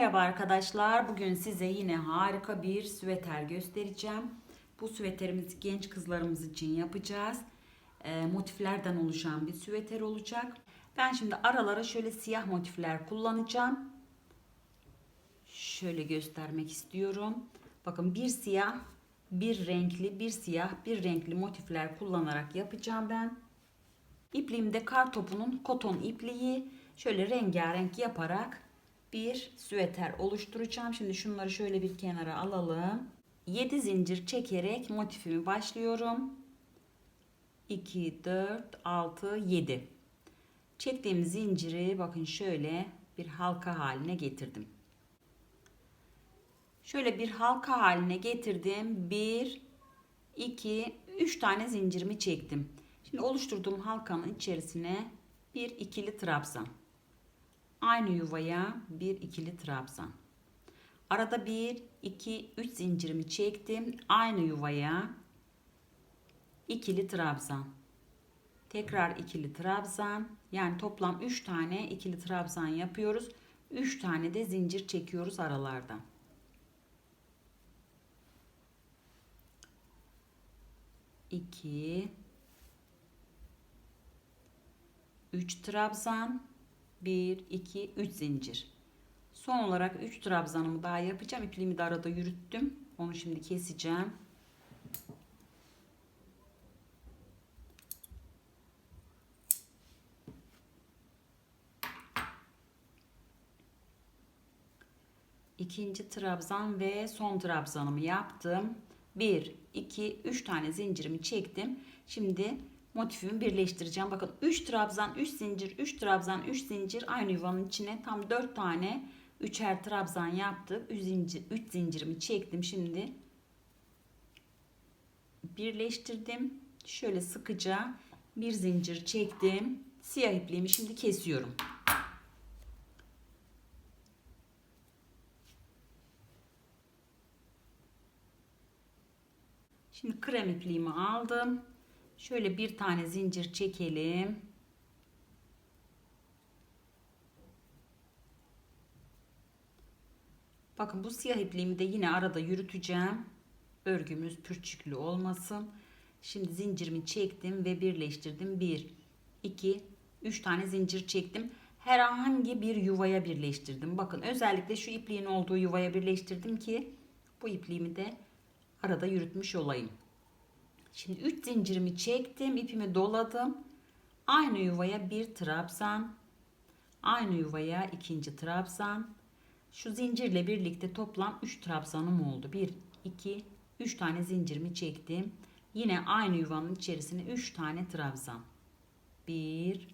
Merhaba arkadaşlar. Bugün size yine harika bir süveter göstereceğim. Bu süveterimizi genç kızlarımız için yapacağız. Ee, motiflerden oluşan bir süveter olacak. Ben şimdi aralara şöyle siyah motifler kullanacağım. Şöyle göstermek istiyorum. Bakın bir siyah, bir renkli, bir siyah, bir renkli motifler kullanarak yapacağım ben. İpliğimde kar topunun koton ipliği şöyle rengarenk yaparak bir süveter oluşturacağım. Şimdi şunları şöyle bir kenara alalım. 7 zincir çekerek motifimi başlıyorum. 2, 4, 6, 7. Çektiğim zinciri bakın şöyle bir halka haline getirdim. Şöyle bir halka haline getirdim. 1, 2, 3 tane zincirimi çektim. Şimdi oluşturduğum halkanın içerisine bir ikili trabzan. Aynı yuvaya bir ikili trabzan. Arada bir, iki, üç zincirimi çektim. Aynı yuvaya ikili trabzan. Tekrar ikili trabzan. Yani toplam 3 tane ikili trabzan yapıyoruz. 3 tane de zincir çekiyoruz aralarda. İki, üç trabzan, 1, 2, 3 zincir. Son olarak 3 trabzanımı daha yapacağım. İpliğimi de arada yürüttüm. Onu şimdi keseceğim. İkinci trabzan ve son trabzanımı yaptım. 1, 2, 3 tane zincirimi çektim. Şimdi motifimi birleştireceğim. Bakın 3 trabzan, 3 zincir, 3 trabzan, 3 zincir aynı yuvanın içine tam 4 tane üçer trabzan yaptım. 3 zincir, 3 zincirimi çektim. Şimdi birleştirdim. Şöyle sıkıca bir zincir çektim. Siyah ipliğimi şimdi kesiyorum. Şimdi krem ipliğimi aldım. Şöyle bir tane zincir çekelim. Bakın bu siyah ipliğimi de yine arada yürüteceğim. Örgümüz pürçüklü olmasın. Şimdi zincirimi çektim ve birleştirdim. 1, 2, 3 tane zincir çektim. Herhangi bir yuvaya birleştirdim. Bakın özellikle şu ipliğin olduğu yuvaya birleştirdim ki bu ipliğimi de arada yürütmüş olayım. Şimdi 3 zincirimi çektim, ipimi doladım. Aynı yuvaya bir trabzan, aynı yuvaya ikinci trabzan. Şu zincirle birlikte toplam 3 trabzanım oldu. 1 2 3 tane zincirimi çektim. Yine aynı yuvanın içerisine 3 tane trabzan. 1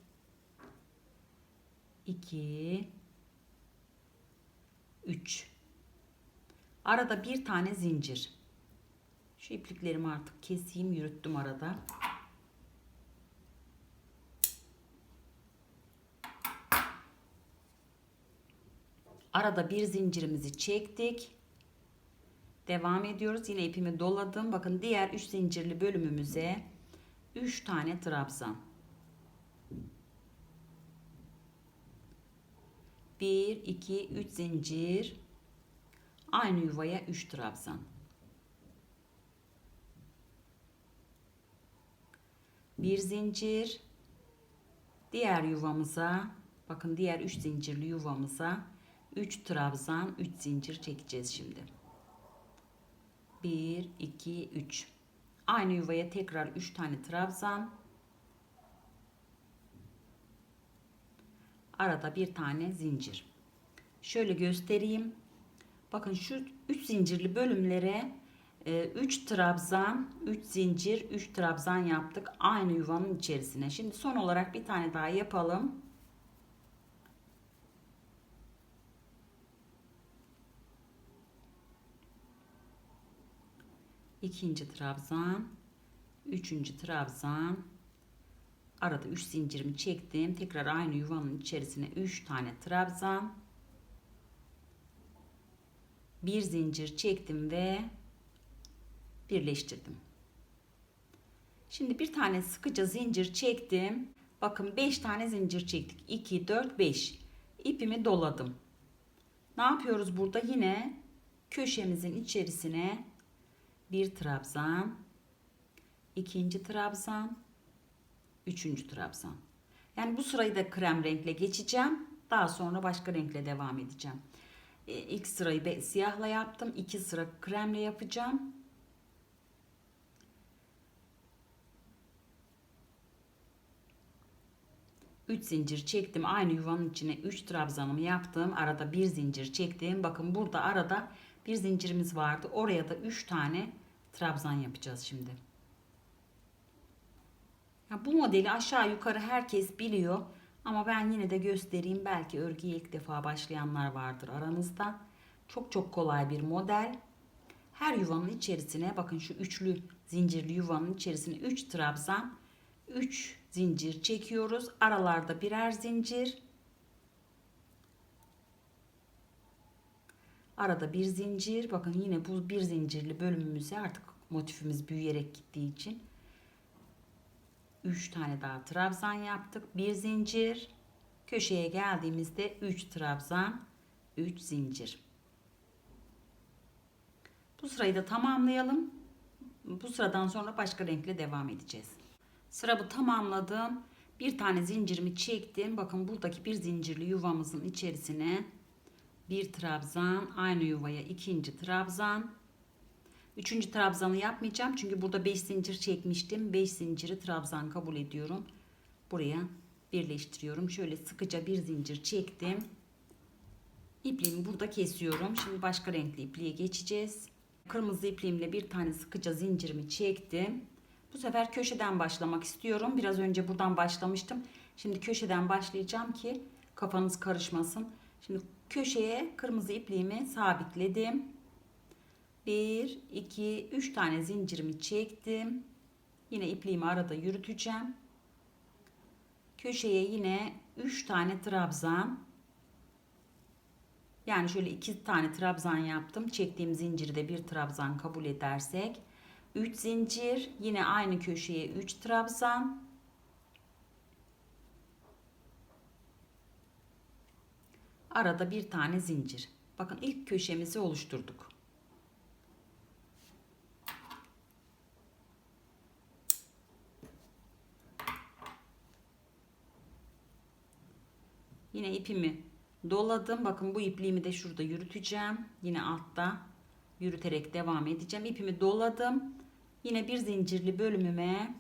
2 3 Arada bir tane zincir. Şu ipliklerimi artık keseyim, yürüttüm arada. Arada bir zincirimizi çektik. Devam ediyoruz. Yine ipimi doladım. Bakın diğer 3 zincirli bölümümüze 3 tane trabzan. 1 2 3 zincir. Aynı yuvaya 3 trabzan. Bir zincir. Diğer yuvamıza bakın diğer 3 zincirli yuvamıza 3 trabzan 3 zincir çekeceğiz şimdi. 1 2 3 aynı yuvaya tekrar 3 tane trabzan. Arada bir tane zincir. Şöyle göstereyim. Bakın şu 3 zincirli bölümlere 3 ee, trabzan, 3 zincir, 3 trabzan yaptık aynı yuvanın içerisine. Şimdi son olarak bir tane daha yapalım. İkinci trabzan, üçüncü trabzan. Arada 3 zincirimi çektim. Tekrar aynı yuvanın içerisine 3 tane trabzan. Bir zincir çektim ve birleştirdim. Şimdi bir tane sıkıca zincir çektim. Bakın 5 tane zincir çektik. 2, 4, 5. İpimi doladım. Ne yapıyoruz burada? Yine köşemizin içerisine bir trabzan, ikinci trabzan, üçüncü trabzan. Yani bu sırayı da krem renkle geçeceğim. Daha sonra başka renkle devam edeceğim. E, İlk sırayı siyahla yaptım. iki sıra kremle yapacağım. Üç zincir çektim. Aynı yuvanın içine 3 trabzanımı yaptım. Arada bir zincir çektim. Bakın burada arada bir zincirimiz vardı. Oraya da 3 tane trabzan yapacağız şimdi. Ya bu modeli aşağı yukarı herkes biliyor. Ama ben yine de göstereyim. Belki örgüye ilk defa başlayanlar vardır aranızda. Çok çok kolay bir model. Her yuvanın içerisine bakın şu üçlü zincirli yuvanın içerisine 3 trabzan, 3 zincir çekiyoruz. Aralarda birer zincir. Arada bir zincir. Bakın yine bu bir zincirli bölümümüze artık motifimiz büyüyerek gittiği için 3 tane daha trabzan yaptık. Bir zincir. Köşeye geldiğimizde 3 trabzan, 3 zincir. Bu sırayı da tamamlayalım. Bu sıradan sonra başka renkle devam edeceğiz. Sıramı tamamladım. Bir tane zincirimi çektim. Bakın buradaki bir zincirli yuvamızın içerisine bir trabzan, aynı yuvaya ikinci trabzan, Üçüncü trabzanı yapmayacağım. Çünkü burada 5 zincir çekmiştim. 5 zinciri trabzan kabul ediyorum. Buraya birleştiriyorum. Şöyle sıkıca bir zincir çektim. İpliğimi burada kesiyorum. Şimdi başka renkli ipliğe geçeceğiz. Kırmızı ipliğimle bir tane sıkıca zincirimi çektim. Bu sefer köşeden başlamak istiyorum. Biraz önce buradan başlamıştım. Şimdi köşeden başlayacağım ki kafanız karışmasın. Şimdi köşeye kırmızı ipliğimi sabitledim. 1, 2, 3 tane zincirimi çektim. Yine ipliğimi arada yürüteceğim. Köşeye yine 3 tane trabzan. Yani şöyle 2 tane trabzan yaptım. Çektiğim zinciri de bir trabzan kabul edersek. 3 zincir. Yine aynı köşeye 3 trabzan. Arada bir tane zincir. Bakın ilk köşemizi oluşturduk. Yine ipimi doladım. Bakın bu ipliğimi de şurada yürüteceğim. Yine altta yürüterek devam edeceğim. İpimi doladım. Yine bir zincirli bölümüme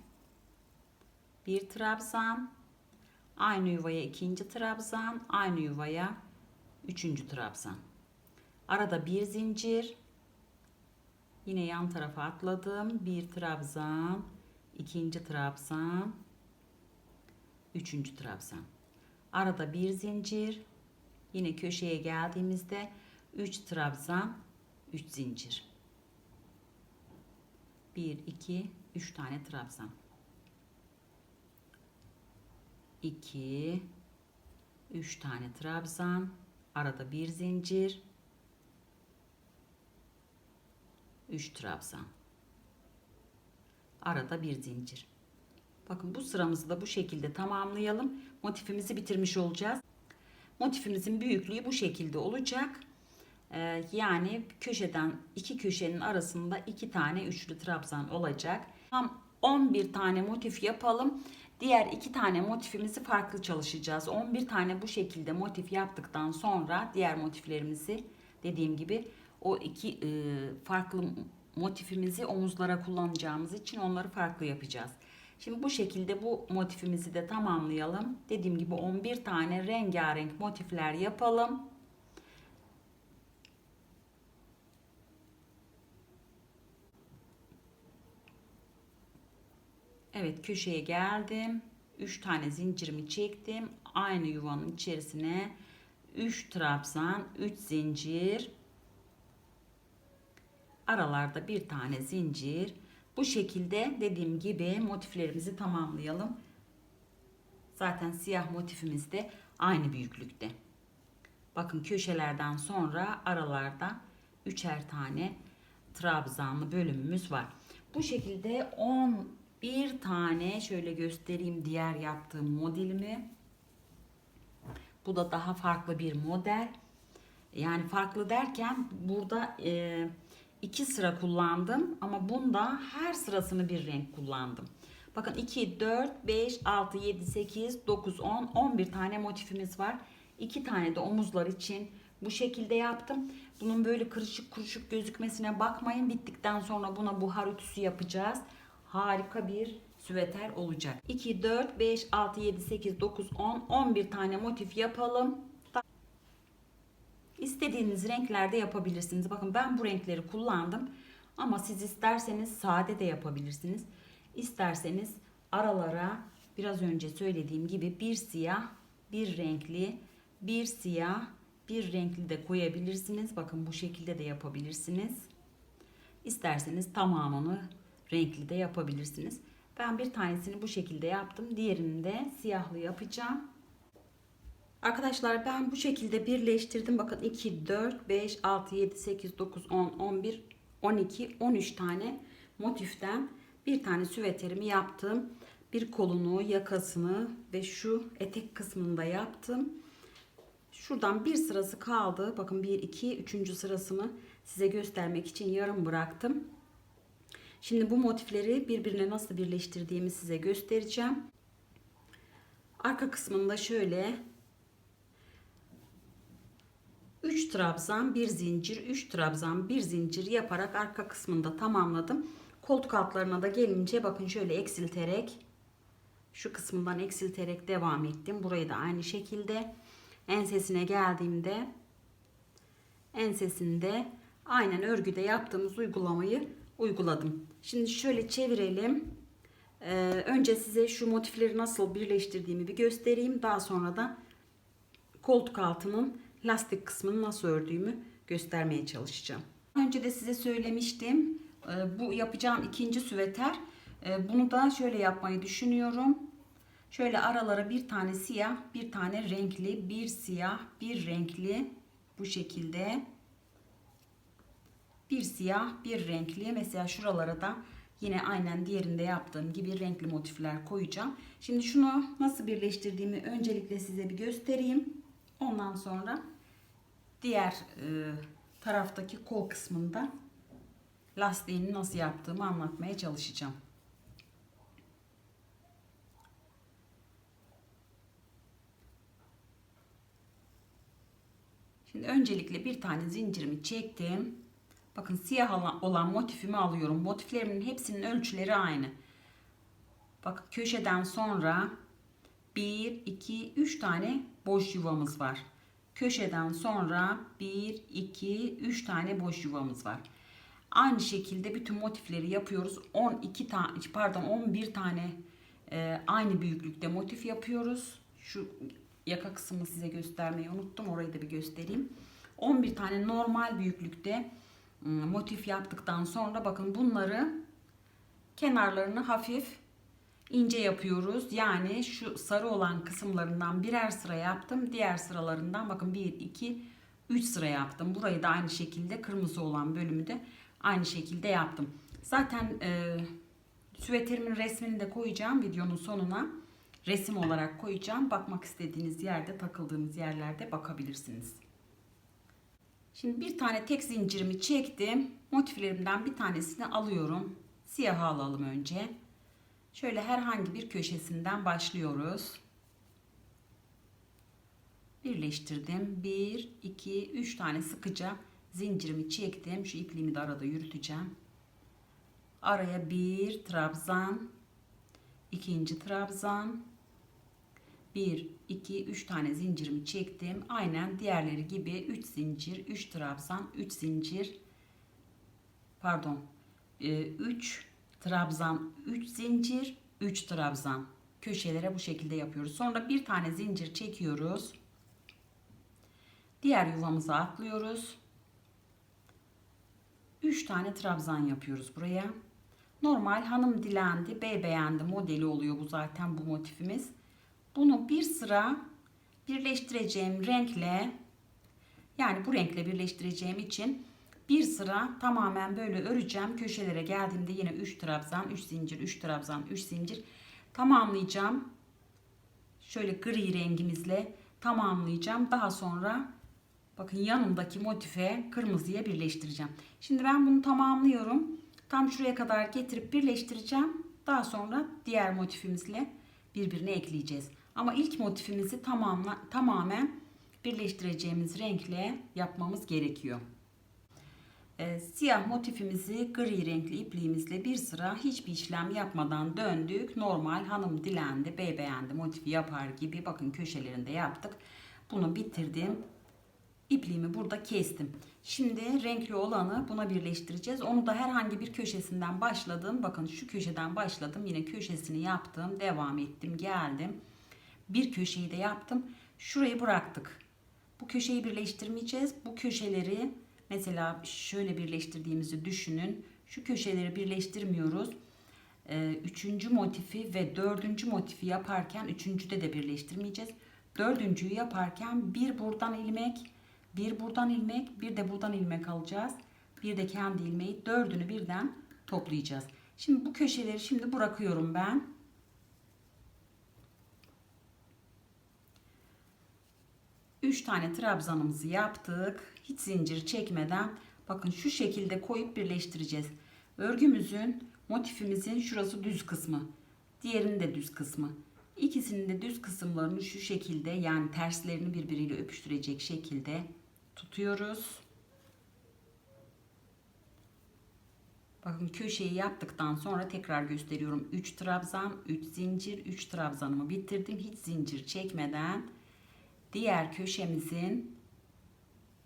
bir trabzan, aynı yuvaya ikinci trabzan, aynı yuvaya üçüncü trabzan. Arada bir zincir. Yine yan tarafa atladım. Bir trabzan, ikinci trabzan, üçüncü trabzan. Arada bir zincir. Yine köşeye geldiğimizde 3 trabzan, 3 zincir. 1 2 3 tane trabzan. 2 3 tane trabzan, arada bir zincir. 3 trabzan. Arada bir zincir. Bakın bu sıramızı da bu şekilde tamamlayalım. Motifimizi bitirmiş olacağız. Motifimizin büyüklüğü bu şekilde olacak. Ee, yani köşeden iki köşenin arasında iki tane üçlü trabzan olacak. Tam 11 tane motif yapalım. Diğer iki tane motifimizi farklı çalışacağız. 11 tane bu şekilde motif yaptıktan sonra diğer motiflerimizi dediğim gibi o iki e, farklı motifimizi omuzlara kullanacağımız için onları farklı yapacağız. Şimdi bu şekilde bu motifimizi de tamamlayalım. Dediğim gibi 11 tane rengarenk motifler yapalım. Evet köşeye geldim. 3 tane zincirimi çektim. Aynı yuvanın içerisine 3 trabzan, 3 zincir. Aralarda bir tane zincir. Bu şekilde dediğim gibi motiflerimizi tamamlayalım. Zaten siyah motifimiz de aynı büyüklükte. Bakın köşelerden sonra aralarda üçer tane trabzanlı bölümümüz var. Bu şekilde 11 tane şöyle göstereyim diğer yaptığım modelimi. Bu da daha farklı bir model. Yani farklı derken burada e, iki sıra kullandım ama bunda her sırasını bir renk kullandım. Bakın 2, 4, 5, 6, 7, 8, 9, 10, 11 tane motifimiz var. 2 tane de omuzlar için bu şekilde yaptım. Bunun böyle kırışık kuruşuk gözükmesine bakmayın. Bittikten sonra buna buhar ütüsü yapacağız. Harika bir süveter olacak. 2, 4, 5, 6, 7, 8, 9, 10, 11 tane motif yapalım. İstediğiniz renklerde yapabilirsiniz. Bakın ben bu renkleri kullandım. Ama siz isterseniz sade de yapabilirsiniz. İsterseniz aralara biraz önce söylediğim gibi bir siyah, bir renkli, bir siyah, bir renkli de koyabilirsiniz. Bakın bu şekilde de yapabilirsiniz. İsterseniz tamamını renkli de yapabilirsiniz. Ben bir tanesini bu şekilde yaptım. Diğerini de siyahlı yapacağım. Arkadaşlar ben bu şekilde birleştirdim. Bakın 2, 4, 5, 6, 7, 8, 9, 10, 11, 12, 13 tane motiften bir tane süveterimi yaptım. Bir kolunu, yakasını ve şu etek kısmını da yaptım. Şuradan bir sırası kaldı. Bakın 1, 2, 3. sırasını size göstermek için yarım bıraktım. Şimdi bu motifleri birbirine nasıl birleştirdiğimi size göstereceğim. Arka kısmında şöyle 3 trabzan, 1 zincir, 3 trabzan, 1 zincir yaparak arka kısmında tamamladım. Koltuk altlarına da gelince bakın şöyle eksilterek şu kısmından eksilterek devam ettim. Burayı da aynı şekilde ensesine geldiğimde ensesinde aynen örgüde yaptığımız uygulamayı uyguladım. Şimdi şöyle çevirelim. Ee, önce size şu motifleri nasıl birleştirdiğimi bir göstereyim. Daha sonra da koltuk altının lastik kısmını nasıl ördüğümü göstermeye çalışacağım. Önce de size söylemiştim. Ee, bu yapacağım ikinci süveter. Ee, bunu da şöyle yapmayı düşünüyorum. Şöyle aralara bir tane siyah, bir tane renkli, bir siyah, bir renkli bu şekilde. Bir siyah, bir renkli. Mesela şuralara da yine aynen diğerinde yaptığım gibi renkli motifler koyacağım. Şimdi şunu nasıl birleştirdiğimi öncelikle size bir göstereyim. Ondan sonra diğer e, taraftaki kol kısmında lastiğini nasıl yaptığımı anlatmaya çalışacağım. Şimdi öncelikle bir tane zincirimi çektim. Bakın siyah olan motifimi alıyorum. Motiflerimin hepsinin ölçüleri aynı. Bakın köşeden sonra 1, 2, 3 tane boş yuvamız var. Köşeden sonra 1, 2, 3 tane boş yuvamız var. Aynı şekilde bütün motifleri yapıyoruz. 12 tane pardon 11 tane e, aynı büyüklükte motif yapıyoruz. Şu yaka kısmını size göstermeyi unuttum. Orayı da bir göstereyim. 11 tane normal büyüklükte motif yaptıktan sonra bakın bunları kenarlarını hafif ince yapıyoruz. Yani şu sarı olan kısımlarından birer sıra yaptım. Diğer sıralarından bakın 1, 2, 3 sıra yaptım. Burayı da aynı şekilde kırmızı olan bölümü de aynı şekilde yaptım. Zaten e, süveterimin resmini de koyacağım videonun sonuna. Resim olarak koyacağım. Bakmak istediğiniz yerde takıldığınız yerlerde bakabilirsiniz. Şimdi bir tane tek zincirimi çektim. Motiflerimden bir tanesini alıyorum. Siyah alalım önce. Şöyle herhangi bir köşesinden başlıyoruz. Birleştirdim. 1, 2, 3 tane sıkıca zincirimi çektim. Şu ipliğimi de arada yürüteceğim. Araya bir trabzan, ikinci trabzan, 1, 2, 3 tane zincirimi çektim. Aynen diğerleri gibi 3 zincir, 3 trabzan, 3 zincir, pardon, 3 trabzan, 3 zincir, 3 trabzan. Köşelere bu şekilde yapıyoruz. Sonra bir tane zincir çekiyoruz. Diğer yuvamıza atlıyoruz. 3 tane trabzan yapıyoruz buraya. Normal hanım dilendi, bey beğendi modeli oluyor bu zaten bu motifimiz. Bunu bir sıra birleştireceğim renkle yani bu renkle birleştireceğim için bir sıra tamamen böyle öreceğim. Köşelere geldiğimde yine 3 trabzan, 3 zincir, 3 trabzan, 3 zincir tamamlayacağım. Şöyle gri rengimizle tamamlayacağım. Daha sonra Bakın yanındaki motife kırmızıya birleştireceğim. Şimdi ben bunu tamamlıyorum. Tam şuraya kadar getirip birleştireceğim. Daha sonra diğer motifimizle birbirine ekleyeceğiz. Ama ilk motifimizi tamamla, tamamen birleştireceğimiz renkle yapmamız gerekiyor. Ee, siyah motifimizi gri renkli ipliğimizle bir sıra hiçbir işlem yapmadan döndük. Normal hanım dilendi, bey beğendi motifi yapar gibi bakın köşelerinde yaptık. Bunu bitirdim. İpliğimi burada kestim. Şimdi renkli olanı buna birleştireceğiz. Onu da herhangi bir köşesinden başladım. Bakın şu köşeden başladım. Yine köşesini yaptım. Devam ettim. Geldim. Bir köşeyi de yaptım. Şurayı bıraktık. Bu köşeyi birleştirmeyeceğiz. Bu köşeleri mesela şöyle birleştirdiğimizi düşünün. Şu köşeleri birleştirmiyoruz. Ee, üçüncü motifi ve dördüncü motifi yaparken üçüncüde de birleştirmeyeceğiz. Dördüncüyü yaparken bir buradan ilmek, bir buradan ilmek, bir de buradan ilmek alacağız. Bir de kendi ilmeği dördünü birden toplayacağız. Şimdi bu köşeleri şimdi bırakıyorum ben. Üç tane trabzanımızı yaptık. Hiç zincir çekmeden bakın şu şekilde koyup birleştireceğiz. Örgümüzün motifimizin şurası düz kısmı. Diğerinin de düz kısmı. İkisinin de düz kısımlarını şu şekilde yani terslerini birbiriyle öpüştürecek şekilde tutuyoruz. Bakın köşeyi yaptıktan sonra tekrar gösteriyorum. 3 trabzan, 3 zincir, 3 trabzanımı bitirdim. Hiç zincir çekmeden diğer köşemizin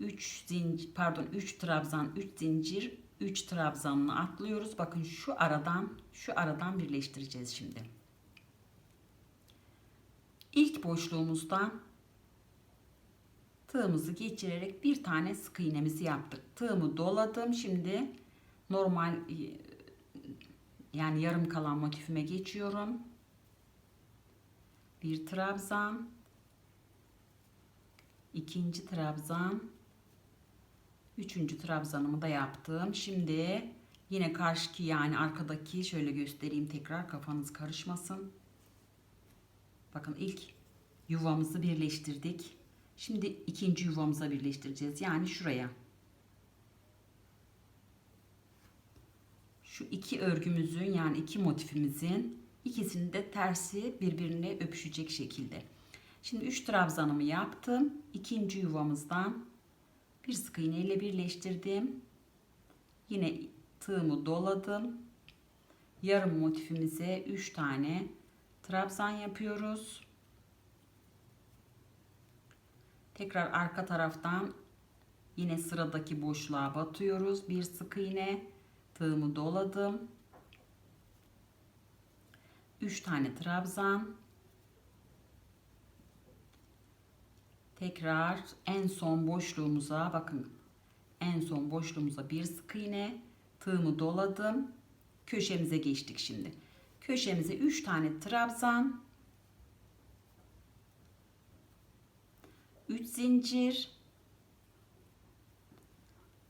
3 zincir pardon 3 trabzan, 3 zincir, 3 trabzanını atlıyoruz. Bakın şu aradan şu aradan birleştireceğiz şimdi. İlk boşluğumuzdan tığımızı geçirerek bir tane sık iğnemizi yaptık. Tığımı doladım. Şimdi normal yani yarım kalan motifime geçiyorum. Bir trabzan, ikinci trabzan, üçüncü trabzanımı da yaptım. Şimdi yine karşıki yani arkadaki şöyle göstereyim tekrar kafanız karışmasın. Bakın ilk yuvamızı birleştirdik. Şimdi ikinci yuvamıza birleştireceğiz. Yani şuraya. Şu iki örgümüzün yani iki motifimizin ikisinin de tersi birbirine öpüşecek şekilde. Şimdi 3 trabzanımı yaptım. İkinci yuvamızdan bir sık iğne ile birleştirdim. Yine tığımı doladım. Yarım motifimize 3 tane trabzan yapıyoruz. Tekrar arka taraftan yine sıradaki boşluğa batıyoruz. Bir sık iğne tığımı doladım. 3 tane trabzan. Tekrar en son boşluğumuza bakın. En son boşluğumuza bir sık iğne tığımı doladım. Köşemize geçtik şimdi. Köşemize 3 tane trabzan. 3 zincir.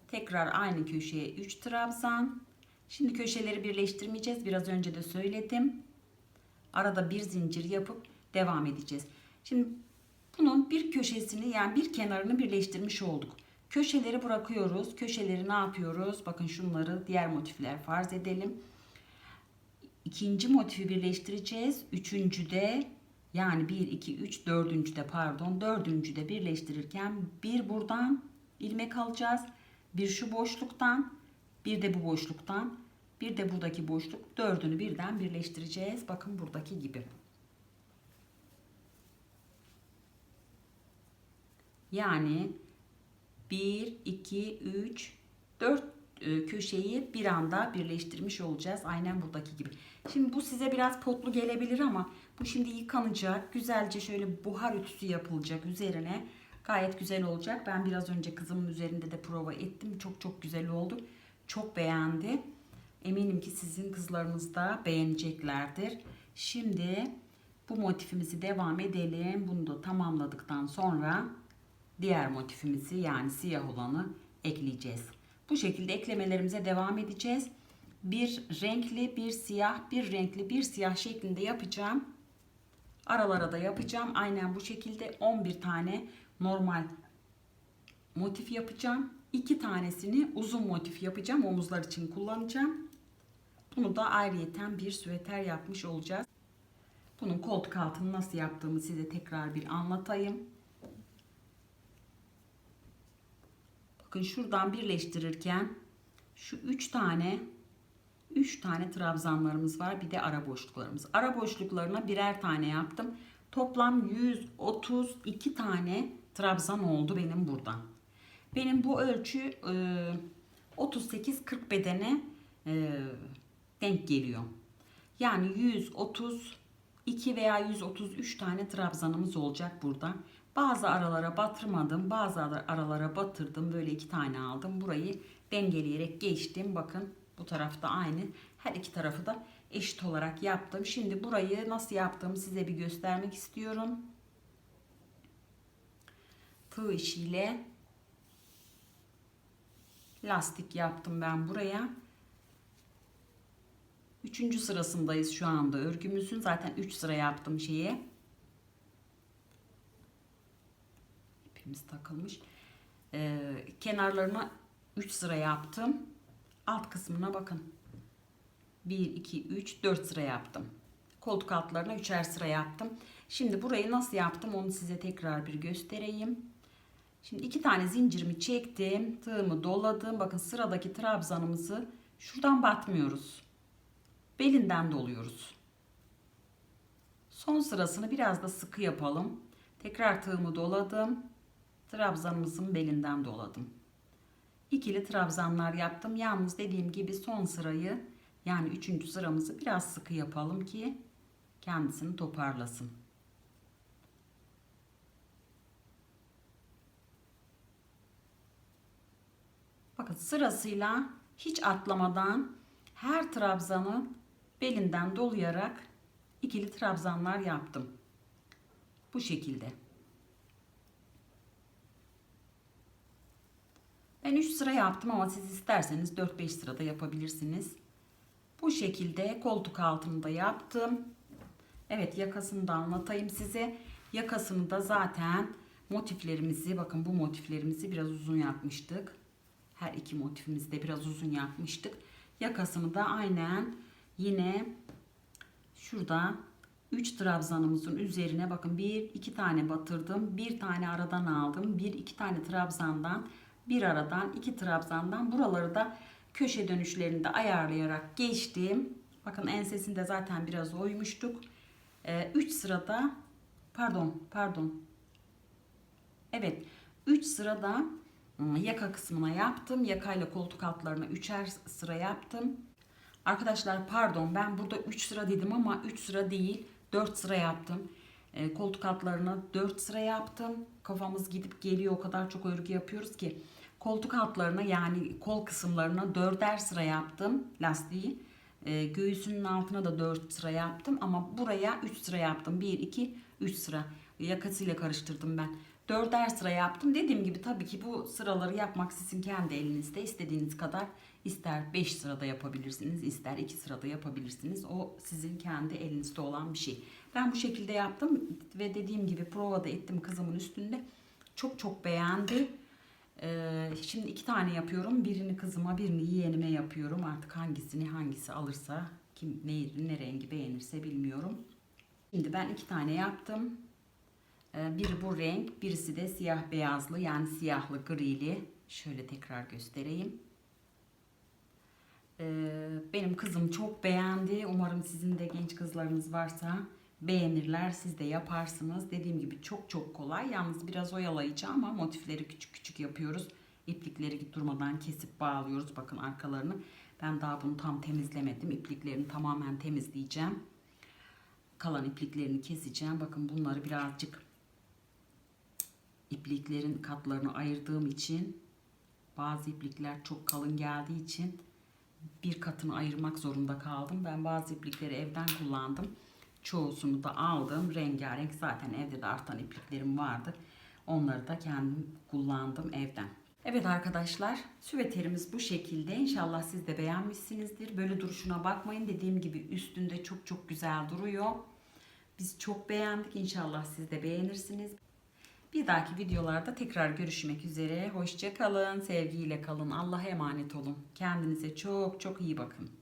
Tekrar aynı köşeye 3 trabzan. Şimdi köşeleri birleştirmeyeceğiz. Biraz önce de söyledim. Arada bir zincir yapıp devam edeceğiz. Şimdi bunun bir köşesini yani bir kenarını birleştirmiş olduk. Köşeleri bırakıyoruz. Köşeleri ne yapıyoruz? Bakın şunları diğer motifler farz edelim. İkinci motifi birleştireceğiz. Üçüncüde yani 1, 2, 3, dördüncüde pardon dördüncüde birleştirirken bir buradan ilmek alacağız. Bir şu boşluktan bir de bu boşluktan bir de buradaki boşluk dördünü birden birleştireceğiz. Bakın buradaki gibi. Yani 1, 2, 3, 4 köşeyi bir anda birleştirmiş olacağız. Aynen buradaki gibi. Şimdi bu size biraz potlu gelebilir ama bu şimdi yıkanacak. Güzelce şöyle buhar ütüsü yapılacak üzerine. Gayet güzel olacak. Ben biraz önce kızımın üzerinde de prova ettim. Çok çok güzel oldu. Çok beğendi. Eminim ki sizin kızlarınız da beğeneceklerdir. Şimdi bu motifimizi devam edelim. Bunu da tamamladıktan sonra diğer motifimizi yani siyah olanı ekleyeceğiz. Bu şekilde eklemelerimize devam edeceğiz. Bir renkli, bir siyah, bir renkli, bir siyah şeklinde yapacağım. Aralara da yapacağım. Aynen bu şekilde 11 tane normal motif yapacağım. İki tanesini uzun motif yapacağım. Omuzlar için kullanacağım. Bunu da ayrıyeten bir süveter yapmış olacağız. Bunun koltuk altını nasıl yaptığımı size tekrar bir anlatayım. Bakın şuradan birleştirirken şu üç tane 3 tane trabzanlarımız var. Bir de ara boşluklarımız. Ara boşluklarına birer tane yaptım. Toplam 132 tane trabzan oldu benim buradan. Benim bu ölçü e, 38-40 bedene e, denk geliyor. Yani 132 veya 133 tane trabzanımız olacak burada. Bazı aralara batırmadım, bazı aralara batırdım. Böyle iki tane aldım. Burayı dengeleyerek geçtim. Bakın bu tarafta aynı. Her iki tarafı da eşit olarak yaptım. Şimdi burayı nasıl yaptığımı size bir göstermek istiyorum. Tığ işiyle lastik yaptım ben buraya. Üçüncü sırasındayız şu anda örgümüzün. Zaten üç sıra yaptım şeye. İpimiz takılmış. Ee, kenarlarına 3 sıra yaptım. Alt kısmına bakın. 1, 2, 3, 4 sıra yaptım. Koltuk altlarına 3'er sıra yaptım. Şimdi burayı nasıl yaptım onu size tekrar bir göstereyim. Şimdi iki tane zincirimi çektim. Tığımı doladım. Bakın sıradaki trabzanımızı şuradan batmıyoruz. Belinden doluyoruz. Son sırasını biraz da sıkı yapalım. Tekrar tığımı doladım. Trabzanımızın belinden doladım ikili trabzanlar yaptım. Yalnız dediğim gibi son sırayı yani üçüncü sıramızı biraz sıkı yapalım ki kendisini toparlasın. Bakın sırasıyla hiç atlamadan her trabzanı belinden dolayarak ikili trabzanlar yaptım. Bu şekilde. Ben 3 sıra yaptım ama siz isterseniz 4-5 sırada yapabilirsiniz. Bu şekilde koltuk altını da yaptım. Evet yakasını da anlatayım size. Yakasını da zaten motiflerimizi bakın bu motiflerimizi biraz uzun yapmıştık. Her iki motifimizi de biraz uzun yapmıştık. Yakasını da aynen yine şurada 3 trabzanımızın üzerine bakın bir iki tane batırdım. Bir tane aradan aldım. Bir iki tane trabzandan bir aradan iki trabzandan buraları da köşe dönüşlerinde ayarlayarak geçtim. Bakın ensesinde zaten biraz oymuştuk. 3 ee, sırada pardon pardon evet 3 sırada ıı, yaka kısmına yaptım. Yakayla koltuk altlarına üçer sıra yaptım. Arkadaşlar pardon ben burada 3 sıra dedim ama 3 sıra değil 4 sıra yaptım. E, koltuk altlarına 4 sıra yaptım. Kafamız gidip geliyor o kadar çok örgü yapıyoruz ki. Koltuk altlarına yani kol kısımlarına dörder sıra yaptım lastiği. E, göğsünün altına da 4 sıra yaptım ama buraya 3 sıra yaptım. 1, 2, 3 sıra. Yakasıyla karıştırdım ben. Dörder sıra yaptım. Dediğim gibi tabii ki bu sıraları yapmak sizin kendi elinizde. istediğiniz kadar ister 5 sırada yapabilirsiniz, ister 2 sırada yapabilirsiniz. O sizin kendi elinizde olan bir şey. Ben bu şekilde yaptım ve dediğim gibi prova da ettim kızımın üstünde. Çok çok beğendi. Ee, şimdi iki tane yapıyorum. Birini kızıma, birini yeğenime yapıyorum. Artık hangisini hangisi alırsa, kim ne, ne rengi beğenirse bilmiyorum. Şimdi ben iki tane yaptım. Ee, biri bu renk, birisi de siyah beyazlı yani siyahlı grili. Şöyle tekrar göstereyim. Ee, benim kızım çok beğendi. Umarım sizin de genç kızlarınız varsa beğenirler. Siz de yaparsınız. Dediğim gibi çok çok kolay. Yalnız biraz oyalayıcı ama motifleri küçük küçük yapıyoruz. İplikleri durmadan kesip bağlıyoruz. Bakın arkalarını. Ben daha bunu tam temizlemedim. İpliklerini tamamen temizleyeceğim. Kalan ipliklerini keseceğim. Bakın bunları birazcık ipliklerin katlarını ayırdığım için bazı iplikler çok kalın geldiği için bir katını ayırmak zorunda kaldım. Ben bazı iplikleri evden kullandım. Çoğusunu da aldım. Rengarenk zaten evde de artan ipliklerim vardı. Onları da kendim kullandım evden. Evet arkadaşlar süveterimiz bu şekilde. İnşallah siz de beğenmişsinizdir. Böyle duruşuna bakmayın. Dediğim gibi üstünde çok çok güzel duruyor. Biz çok beğendik. İnşallah siz de beğenirsiniz. Bir dahaki videolarda tekrar görüşmek üzere. Hoşça kalın, sevgiyle kalın. Allah'a emanet olun. Kendinize çok çok iyi bakın.